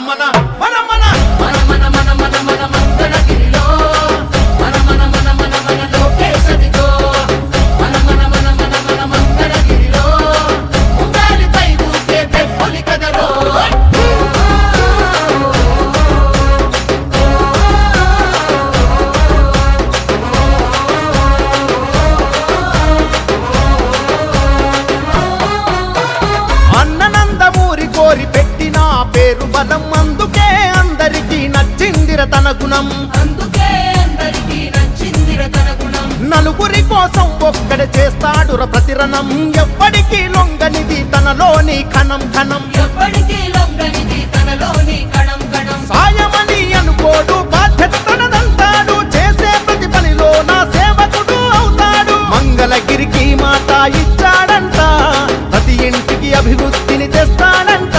நம்ம தான். పేరు బలం అందుకే అందరికీ నచ్చిందిర తన గుణం. నలుగురి కోసం ఒక్కడ చేస్తాడుర ప్రతిరణం. ఎవ్వడికి లొంగనిది తనలోని కణం కణం ఎప్పటికీ లొంగనిది తనలోని కణం కణం సాయమని అనుకోడు బాధ్యత చేసే ప్రతి పనిలో నా సేవకుడు అవుతాడు. మంగళగిరికి మాట ఇచ్చాడంట. ప్రతి ఇంటికి అభివృద్ధిని తెస్తాడంట.